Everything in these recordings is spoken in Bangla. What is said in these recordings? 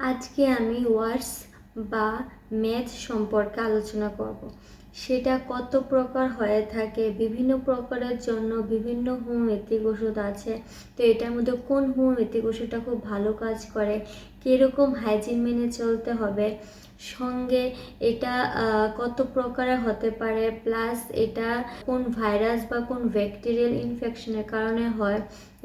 আজকে আমি ওয়ার্ডস বা ম্যাথ সম্পর্কে আলোচনা করব। সেটা কত প্রকার হয়ে থাকে, বিভিন্ন প্রকারের জন্য বিভিন্ন হোমিওপ্যাথিক ওষুধ আছে, তো এটার মধ্যে কোন হোমিওপ্যাথিক ওষুধটা খুব ভালো কাজ করে, কীরকম হাইজিন মেনে চলতে হবে সঙ্গে এটা কত প্রকারের হতে পারে, প্লাস এটা কোন ভাইরাস বা কোন ব্যাকটেরিয়াল ইনফেকশনের কারণে হয়,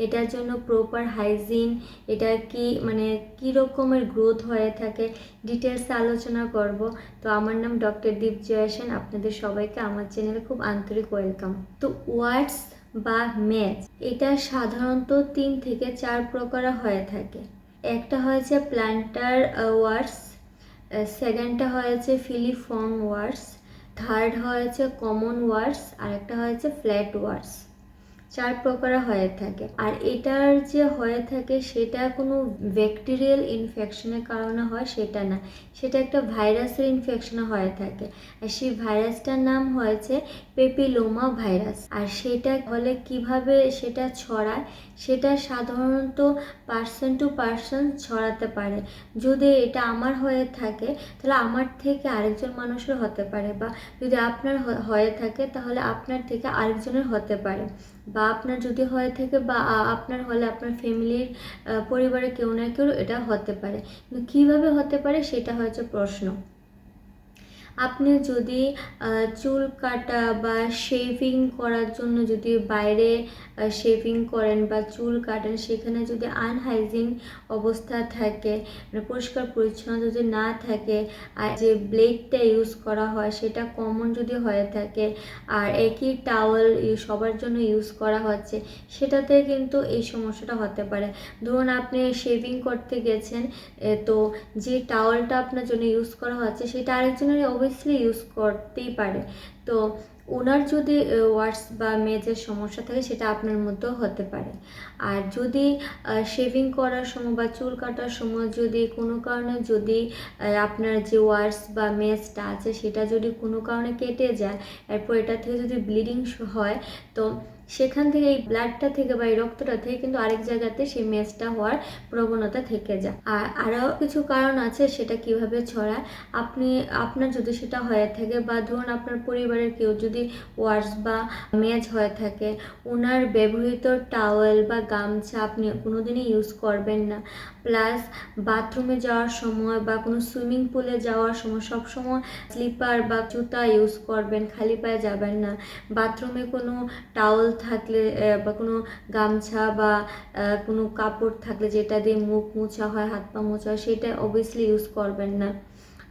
এটার জন্য প্রপার হাইজিন এটা কি মানে কি রকমের গ্রোথ হয়ে থাকে ডিটেলস আলোচনা করব। তো আমার নাম ডক্টর দীপ জয়াসেন আপনাদের সবাইকে আমার চ্যানেলে খুব আন্তরিক ওয়েলকাম তো ওয়ার্ডস বা ম্যাচ এটা সাধারণত তিন থেকে চার প্রকারের হয়ে থাকে। একটা হয়েছে প্ল্যান্টার ওয়ার্ডস সেকেন্ডটা হয়েছে ফিলিফর্ম ওয়ার্ডস থার্ড হয়েছে কমন ওয়ার্ডস আর একটা হয়েছে ফ্ল্যাট ওয়ার্ডস চার প্রকার হয়ে থাকে। আর এটার যে হয়ে থাকে সেটা কোনো ব্যাকটেরিয়াল ইনফেকশনের কারণে হয়, সেটা না। সেটা একটা ভাইরাসের ইনফেকশনে হয়ে থাকে। আর সেই ভাইরাসটার নাম হয়েছে পেপিলোমা ভাইরাস আর সেটা হলে কীভাবে সেটা ছড়ায়, সেটা সাধারণত পার্সন টু পার্সন ছড়াতে পারে। যদি এটা আমার হয়ে থাকে, তাহলে আমার থেকে আরেকজন মানুষের হতে পারে বা যদি আপনার হয়ে থাকে, তাহলে আপনার থেকে আরেকজনের হতে পারে। বা আপনার যদি হয়ে থাকে বা আপনার হলে আপনার ফ্যামিলির পরিবারে কেউ না কেউ এটা হতে পারে। কিন্তু কীভাবে হতে পারে সেটা হয়েছে প্রশ্ন। আপনি যদি চুল কাটা বা শেভিং করার জন্য যদি বাইরে শেভিং করেন বা চুল কাটেন, সেখানে যদি আনহাইজিন অবস্থা থাকে মানে পরিষ্কার পরিচ্ছন্ন যদি না থাকে, আর যে ব্লেডটা ইউজ করা হয়, সেটা কমন যদি হয়ে থাকে, আর একই টাওয়েল সবার জন্য ইউজ করা হচ্ছে, সেটাতে কিন্তু এই সমস্যাটা হতে পারে। ধরুন আপনি শেভিং করতে গেছেন তো যে টাওয়েলটা আপনার জন্য ইউজ করা হচ্ছে, সেটা আরেকজনের অবভিয়াসলি ইউজ করতেই পারে। তো ওনার যদি ওয়ার্স বা মেজের সমস্যা থাকে, সেটা আপনার মধ্যেও হতে পারে। আর যদি শেভিং করার সময় বা চুল কাটার সময় যদি কোনো কারণে যদি আপনার যে ওয়ার্স বা মেজটা আছে, সেটা যদি কোনো কারণে কেটে যায়, এরপর এটা থেকে যদি ব্লিডিং হয়, তো সেখান থেকে এই ব্লাডটা থেকে বা এই রক্তটা থেকে কিন্তু আরেক জায়গাতে সেই মেজটা হওয়ার প্রবণতা থেকে যায়। আর আরও কিছু কারণ আছে সেটা কীভাবে ছড়ায়। আপনি, আপনার যদি সেটা হয়ে থাকে বা ধরুন আপনার পরিবারের কেউ যদি ওয়ার্স বা মেজ হয়ে থাকে, ওনার ব্যবহৃত টাওয়েল বা গামছা আপনি কোনোদিনই ইউজ করবেন না। প্লাস বাথরুমে যাওয়ার সময় বা কোনো সুইমিং পুলে যাওয়ার সময় সব সময় স্লিপার বা জুতা ইউজ করবেন, খালি পায়ে যাবেন না। বাথরুমে কোনো টাওয়েল থাকলে বা কোনো গামছা বা কোনো কাপড় থাকলে যেটা দিয়ে মুখ মোছা হয়, হাত পা মোছা হয়, সেটা অবভিয়াসলি ইউজ করবেন না।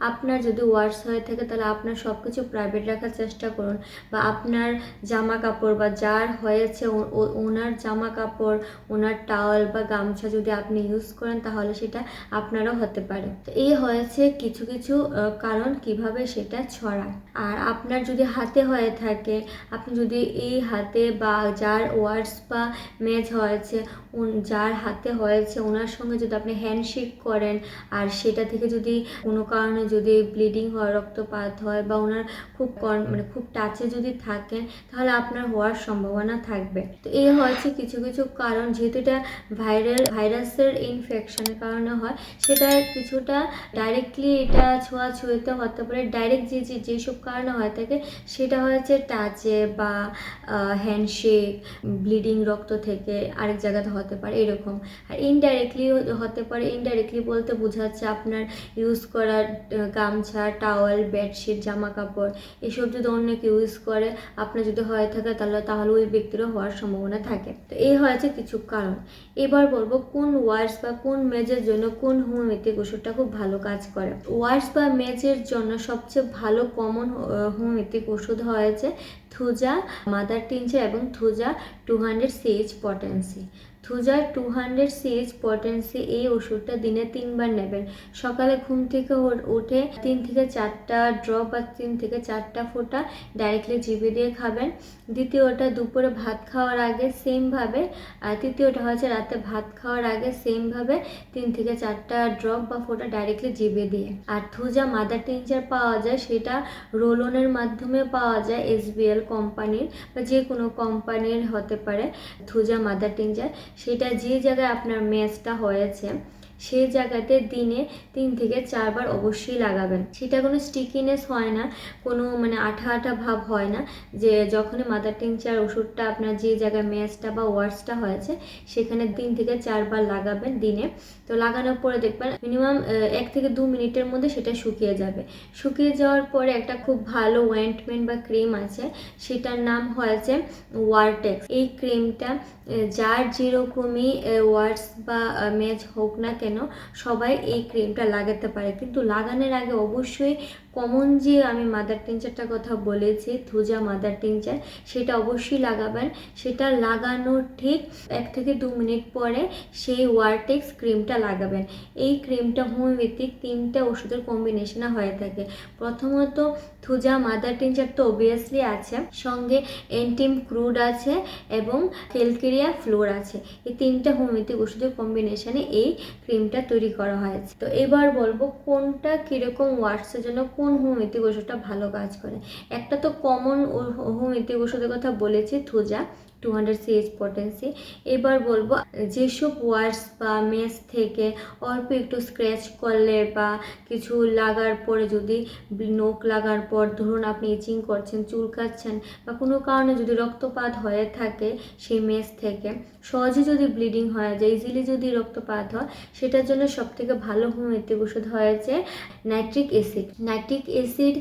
আপনার যদি ওয়ার্স হয়ে থাকে, তাহলে আপনার সব কিছু প্রাইভেট রাখার চেষ্টা করুন। বা আপনার জামা কাপড় বা যার হয়েছে ওনার জামা কাপড় ওনার টাওয়াল বা গামছা যদি আপনি ইউজ করেন, তাহলে সেটা আপনারও হতে পারে। এই হয়েছে কিছু কিছু কারণ কীভাবে সেটা ছড়ায়। আর আপনার যদি হাতে হয়ে থাকে, আপনি যদি এই হাতে বা যার ওয়ার্স বা মেজ হয়েছে যার হাতে হয়েছে, ওনার সঙ্গে যদি আপনি হ্যান্ডশেক করেন, আর সেটা থেকে যদি কোনো কারণে যদি ব্লিডিং হয় রক্তপাত হয় বা ওনার খুব মানে খুব টাচে যদি থাকেন তাহলে আপনার হওয়ার সম্ভাবনা থাকবে। তো এই হয়েছে কিছু কিছু কারণ। যেহেতু এটা ভাইরাল ভাইরাসের ইনফেকশনের কারণে হয় সেটা কিছুটা ডাইরেক্টলি এটা ছোঁয়াছুঁইতে হতে পারে। ডাইরেক্ট যে যে যেসব কারণে হয়ে থাকে সেটা হয়েছে টাচে বা হ্যান্ডশেক ব্লিডিং রক্ত থেকে আরেক জায়গাতে হতে পারে এরকম। আর ইনডাইরেক্টলি হতে পারে। ইনডাইরেক্টলি বলতে বোঝাচ্ছে আপনার ইউজ করা আহ, গামছা টাওয়াল বেডশিট জামা কাপড় এসব যদি অন্য কেউ ইউজ করে, আপনার যদি হয়ে থাকে তাহলে তাহলে ওই ব্যক্তিরও হওয়ার সম্ভাবনা থাকে। তো এই হয়েছে কিছু কারণ। এবার বলব কোন ওয়ার্ডস বা কোন মেজের জন্য কোন হোমিওপ্যাথিক ওষুধটা খুব ভালো কাজ করে। ওয়ার্ডস বা মেজের জন্য সবচেয়ে ভালো কমন হোমিওপ্যাথিক ওষুধ হয়েছে থুজা মাদার টিনচার এবং thuja two hundred CH potency thuja two hundred CH potency এই ওষুধটা দিনে তিনবার নেবেন। সকালে ঘুম থেকে উঠে তিন থেকে চারটা ড্রপ বা তিন থেকে চারটা ফোঁটা ডাইরেক্টলি জিভে দিয়ে খাবেন। দ্বিতীয়টা দুপুরে ভাত খাওয়ার আগে সেমভাবে আর তৃতীয়টা হচ্ছে রাতে ভাত খাওয়ার আগে সেমভাবে তিন থেকে চারটা ড্রপ বা ফোঁটা ডাইরেক্টলি জিভে দিয়ে। আর থুজা মাদার টিনচার পাওয়া যায় সেটা রোলনের মাধ্যমে পাওয়া যায় এসবিএল কোম্পানির বা যে কোনো কোম্পানির হতে পারে থুজা মাদার টিনচার সেটা যে জায়গায় আপনার ম্যাচটা হয়েছে সেই জায়গাতে দিনে তিন থেকে চারবার অবশ্যই লাগাবেন। সেটা কোনো স্টিকিনেস হয় না, কোনো মানে আঠা আঠা ভাব হয় না যে যখনই মাদার টিংচার ওষুধটা আপনার যে জায়গায় ম্যাচটা বা ওয়ার্সটা হয়েছে, সেখানে তিন থেকে চারবার লাগাবেন দিনে। তো লাগানোর পরে দেখবেন মিনিমাম এক থেকে দু মিনিটের মধ্যে সেটা শুকিয়ে যাবে। শুকিয়ে যাওয়ার পরে একটা খুব ভালো ওয়েন্টমেন্ট বা ক্রিম আছে, সেটার নাম হয়েছে ওয়ারটেক্স এই ক্রিমটা যার যেরকমই ওয়ার্স বা মেজ হোক না কেন সবাই এই ক্রিমটা লাগাতে পারে। কিন্তু লাগানোর আগে অবশ্যই কমন যে আমি মাদার টিনচারটার কথা বলেছি থুজা মাদার টিনচার সেটা অবশ্যই লাগাবেন। সেটা লাগানোর ঠিক এক থেকে দু মিনিট পরে সেই ওয়ারটেক্স ক্রিমটা লাগাবেন। এই ক্রিমটা হোমিওপ্যাথিক তিনটা ওষুধের কম্বিনেশনে হয়ে থাকে। প্রথমত থুজা মাদার টিনচার তো অবভিয়াসলি আছে, সঙ্গে এন্টিম ক্রুড আছে এবং কেলকেরিয়া ফ্লোর আছে। এই তিনটা হোমিওপ্যাথিক ওষুধের কম্বিনেশনে এই ক্রিমটা তৈরি করা হয়েছে। তো এবার বলব কোনটা কীরকম ওয়ার্ডসের জন্য কোন হোমিওপ্যাথিক ওষুধটা ভালো কাজ করে। একটা তো কমন হোমিওপ্যাথিক ওষুধের কথা বলেছি, thuja two hundred CS potency এবার বলব যেসব ওয়ার্ডস বা মেস থেকে অল্প একটু স্ক্র্যাচ করলে বা কিছু লাগার পরে যদি নোক লাগার পর ধরুন আপনি ইচিং করছেন, চুলকাচ্ছেন বা কোনো কারণে যদি রক্তপাত হয়ে থাকে সেই মেস থেকে সহজে যদি ব্লিডিং হয়ে যায় ইজিলি যদি রক্তপাত হয়, সেটার জন্য সবথেকে ভালো হোমিওপ্যাথিক ওষুধ হয়েছে nitric acid nitric acid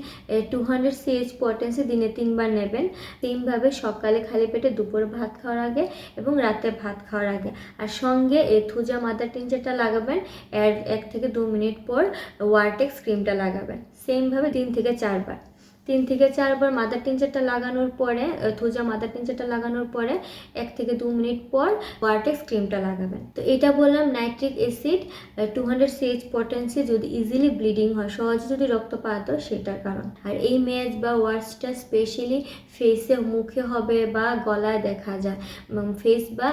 two hundred CH potency দিনে তিনবার নেবেন। তিনভাবে সকালে খালি পেটে দুপুর ভাত খাওয়ার আগে এবং রাতে ভাত খাওয়ার আগে। আর সঙ্গে এই থুজা মাদার টিনচারটা লাগাবেন। এর এক থেকে দু মিনিট পর ওয়ারটেক্স ক্রিমটা লাগাবেন। সেমভাবে তিন থেকে চারবার। তিন থেকে চারবার মাদার টিনচারটা লাগানোর পরে থুজা মাদার টিনচারটা লাগানোর পরে এক থেকে দু মিনিট পর ওয়ারটেক্স ক্রিমটা লাগাবেন। তো এটা বললাম nitric acid two hundred CH potency যদি ইজিলি ব্লিডিং হয়, সহজে যদি রক্তপাত হয়, সেটার কারণ। আর এই ম্যাচ বা ওয়ার্সটা স্পেশালি ফেসে মুখে হবে বা গলায় দেখা যায় ফেস বা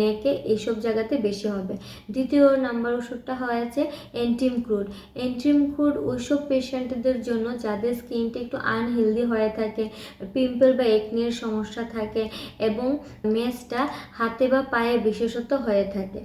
নেকে এইসব জায়গাতে বেশি হবে। দ্বিতীয় নাম্বার ওষুধটা হয়েছে এন্টিম ক্রুড এন্টিম ক্রুড ওইসব পেশেন্টদের জন্য যাদের স্কিনটা একটু আনহেলদি হয়ে থাকে পিম্পল বা একনিয়ের সমস্যা থাকে এবং মেসটা হাতে বা পায়ে বিশেষত হয়ে থাকে।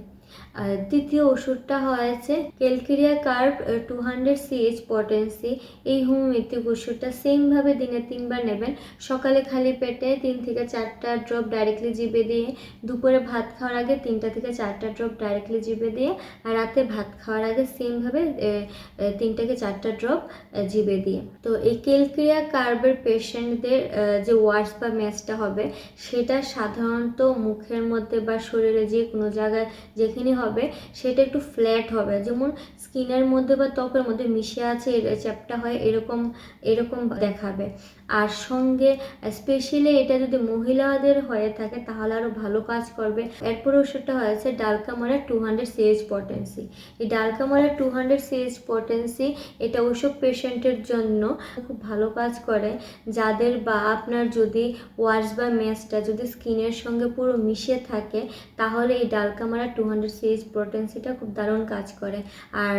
দ্বিতীয় ওষুধটা হয়েছে calcarea carb two hundred CH potency এই হোমিওপ্যাথিক ওষুধটা সেমভাবে দিনে তিনবার নেবেন। সকালে খালি পেটে তিন থেকে চারটা ড্রপ ডাইরেক্টলি জিভে দিয়ে, দুপুরে ভাত খাওয়ার আগে তিনটা থেকে চারটা ড্রপ ডাইরেক্টলি জিভে দিয়ে, আর রাতে ভাত খাওয়ার আগে সেমভাবে তিনটা থেকে চারটা ড্রপ জিভে দিয়ে। তো এই ক্যালকেরিয়া কার্বের পেশেন্টদের যে ওয়ার্স বা ম্যাচটা হবে, সেটা সাধারণত মুখের মধ্যে বা শরীরে যে কোনো জায়গায় যেখানে হবে, সেটা একটু ফ্ল্যাট হবে। যেমন স্কিনের মধ্যে বা ত্বকের মধ্যে মিশে আছে চ্যাপটা হয় এরকম এরকম দেখাবে। আর সঙ্গে স্পেশালি এটা যদি মহিলাদের হয়ে থাকে, তাহলে আরও ভালো কাজ করবে। এরপর ওষুধটা হয়েছে dulcamara two hundred CH potency এই dulcamara two hundred CH potency এটা ওইসব পেশেন্টের জন্য খুব ভালো কাজ করে। যাদের বা আপনার যদি ওয়ার্স বা মেসটা যদি স্কিনের সঙ্গে পুরো মিশে থাকে, তাহলে এই ডালকামারা টু হান্ড্রেড সিএইচ পটেন্সিটা খুব দারুণ কাজ করে। আর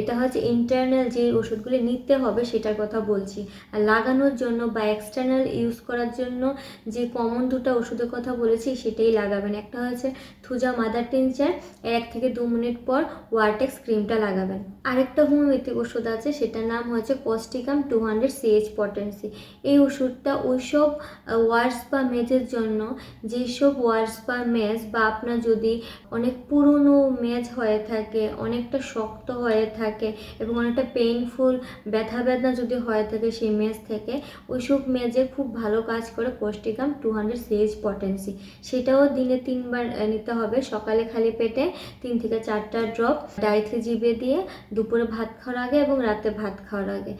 এটা হচ্ছে ইন্টারনাল যে ওষুধগুলি নিতে হবে সেটার কথা বলছি। আর লাগানোর জন্য বা এক্সটার্নাল ইউজ করার জন্য যে কমন দুটো ওষুধের কথা বলেছি সেটাই লাগাবেন। একটা হচ্ছে থুজা মাদার টিনচার এক থেকে দু মিনিট পর ওয়ারটেক্স ক্রিমটা লাগাবেন। আরেকটা হোমিওপ্যাথিক ওষুধ আছে, সেটার নাম হচ্ছে causticum two hundred CH potency এই ওষুধটা ওইসব ওয়ার্স বা মেজের জন্য, যেসব ওয়ার্স বা মেজ বা আপনার যদি অনেক পুরনো মেজ হয়ে থাকে, অনেকটা শক্ত হয়ে থাকে এবং অনেকটা পেইনফুল ব্যথা বেদনা যদি হয়ে থাকে সেই মেজ থেকে, ওইসব মেজে খুব ভালো কাজ করে causticum two hundred CH potency. সেটাও দিনে তিনবার নিতে হবে। সকালে খালি পেটে তিন থেকে চারটা ড্রপ ডাইরেক্টলি জিভে দিয়ে দুপুরে ভাত খাওয়ার আগে এবং রাতে ভাত খাওয়ার আগে।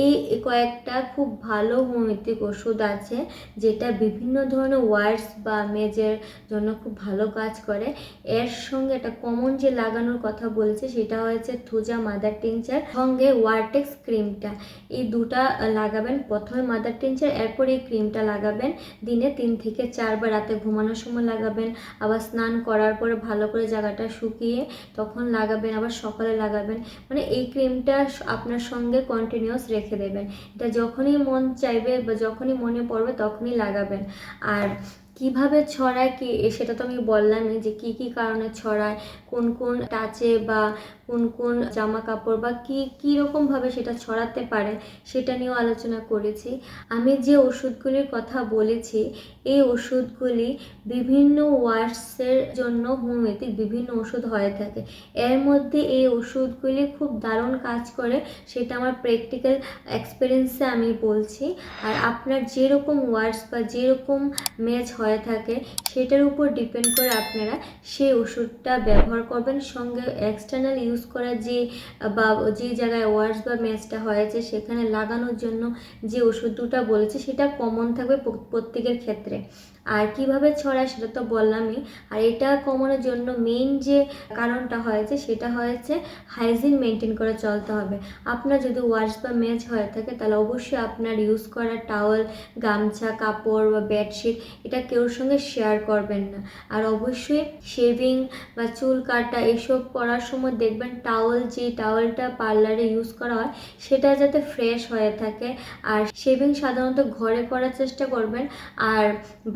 এই কয়েকটা খুব ভালো হোমিওপ্যাথিক ওষুধ আছে যেটা বিভিন্ন ধরনের ওয়ার্ডস বা মেজের জন্য খুব ভালো কাজ করে। এর সঙ্গে একটা কমন যে লাগানোর কথা বলছে, সেটা হয়েছে থুজা মাদার টিনচার সঙ্গে ওয়ারটেক্স ক্রিমটা এই দুটা লাগাবেন। প্রথমে মাদার টিনচার এরপর এই ক্রিমটা লাগাবেন। দিনে তিন থেকে চারবার রাতে ঘুমানোর সময় লাগাবেন। আবার স্নান করার পরে ভালো করে জায়গাটা শুকিয়ে তখন লাগাবেন, আবার সকালে লাগাবেন। মানে এই ক্রিমটা আপনার সঙ্গে কন্টিনিউয়াস রেখে দেবেন। এটা যখনই মন চাইবে বা যখনই মনে পড়বে তখনই লাগাবেন। আর কীভাবে ছড়ায় কি? সেটা তো আমি বললামই যে কি কি কারণে ছড়ায়? কোন কোন টাচে বা কোন কোন জামা কাপড় বা কী কীরকমভাবে সেটা ছড়াতে পারে সেটা নিয়েও আলোচনা করেছি। আমি যে ওষুধগুলির কথা বলেছি, এই ওষুধগুলি বিভিন্ন ওয়ার্ডসের জন্য হোমিওপ্যাথিক বিভিন্ন ওষুধ হয়ে থাকে। এর মধ্যে এই ওষুধগুলি খুব দারুণ কাজ করে সেটা আমার প্র্যাকটিক্যাল এক্সপিরিয়েন্সে আমি বলছি। আর আপনার যেরকম ওয়ার্ডস বা যেরকম ম্যাচ হয়ে থাকে সেটার উপর ডিপেন্ড করে আপনারা সেই ওষুধটা ব্যবহার করবেন। সঙ্গে এক্সটার্নাল ইউজ করা যে, বা যে জায়গায় ওয়ার্ডস বা ম্যাচটা হয়েছে সেখানে লাগানোর জন্য যে ওষুধ দুটা বলেছে সেটা কমন থাকবে প্রত্যেকের ক্ষেত্রে। আর কীভাবে ছড়ায় সেটা তো বললামই। আর এটা কমানোর জন্য মেইন যে কারণটা হয়েছে সেটা হয়েছে হাইজিন মেনটেন করে চলতে হবে। আপনার যদি ওয়াশ বা ম্যাচ হয়ে থাকে তাহলে অবশ্যই আপনার ইউজ করা টাওয়েল গামছা, কাপড় বা বেডশিট এটা কেউর সঙ্গে শেয়ার করবেন না। আর অবশ্যই শেভিং বা চুল কাটা এসব করার সময় দেখবেন টাওয়েল যে টাওয়েলটা পার্লারে ইউজ করা হয় সেটা যাতে ফ্রেশ হয়ে থাকে। আর শেভিং সাধারণত ঘরে করার চেষ্টা করবেন। আর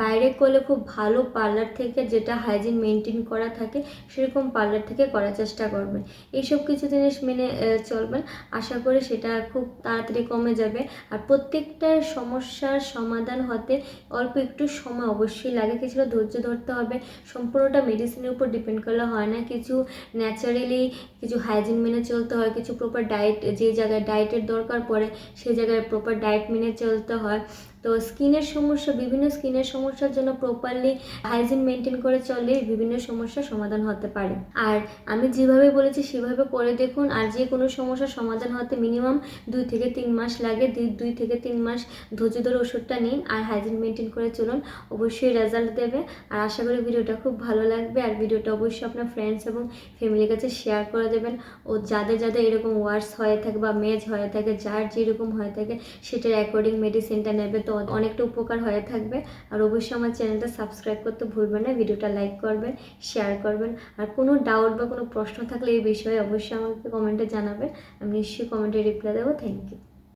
বাইরে করলে খুব ভালো পার্লার থেকে যেটা হাইজিন মেনটেন করা থাকে, সেরকম পার্লার থেকে করার চেষ্টা করবেন এইসব কিছু জিনিস মেনে চলবেন আশা করি সেটা খুব তাড়াতাড়ি কমে যাবে। আর প্রত্যেকটা সমস্যার সমাধান হতে অল্প একটু সময় অবশ্যই লাগে। কিছুটা ধৈর্য ধরতে হবে। সম্পূর্ণটা মেডিসিনের উপর ডিপেন্ড করলে হয় না। কিছু ন্যাচারালি কিছু হাইজিন মেনে চলতে হয়। কিছু প্রপার ডায়েট যে জায়গায় ডায়েটের দরকার পড়ে সেই জায়গায় প্রপার ডায়েট মেনে চলতে হয়। তো স্কিনের সমস্যা, বিভিন্ন স্কিনের সমস্যার জন্য প্রপারলি হাইজিন মেনটেন করে চললে বিভিন্ন সমস্যার সমাধান হতে পারে। আর আমি যেভাবে বলেছি সেভাবে করে দেখুন, আর যে কোনো সমস্যার সমাধান হতে মিনিমাম দুই থেকে তিন মাস লাগে। দুই থেকে তিন মাস ধৈর্য ধরে ওষুধটা নিন আর হাইজিন মেনটেন করে চলুন। অবশ্যই রেজাল্ট দেবে। আর আশা করি ভিডিওটা খুব ভালো লাগবে। আর ভিডিওটা অবশ্যই আপনার ফ্রেন্ডস এবং ফ্যামিলির কাছে শেয়ার করে দেবেন। ও যাদের যাদের এরকম ওয়ার্ডস হয়ে থাকে বা মেজ হয়ে থাকে, যার যেরকম হয়ে থাকে, সেটার অ্যাকর্ডিং মেডিসিনটা নেবে। তো অনেকটা উপকার হয়ে থাকবে। আর অবশ্যই আমার চ্যানেলটা সাবস্ক্রাইব করতে ভুলবেন না, ভিডিওটা লাইক করবেন শেয়ার করবেন। আর কোনো ডাউট বা কোনো প্রশ্ন থাকলে এই বিষয়ে অবশ্যই আমাকে কমেন্টে জানাবেন। আমি নিশ্চয়ই কমেন্টে রিপ্লাই দেবো। Thank you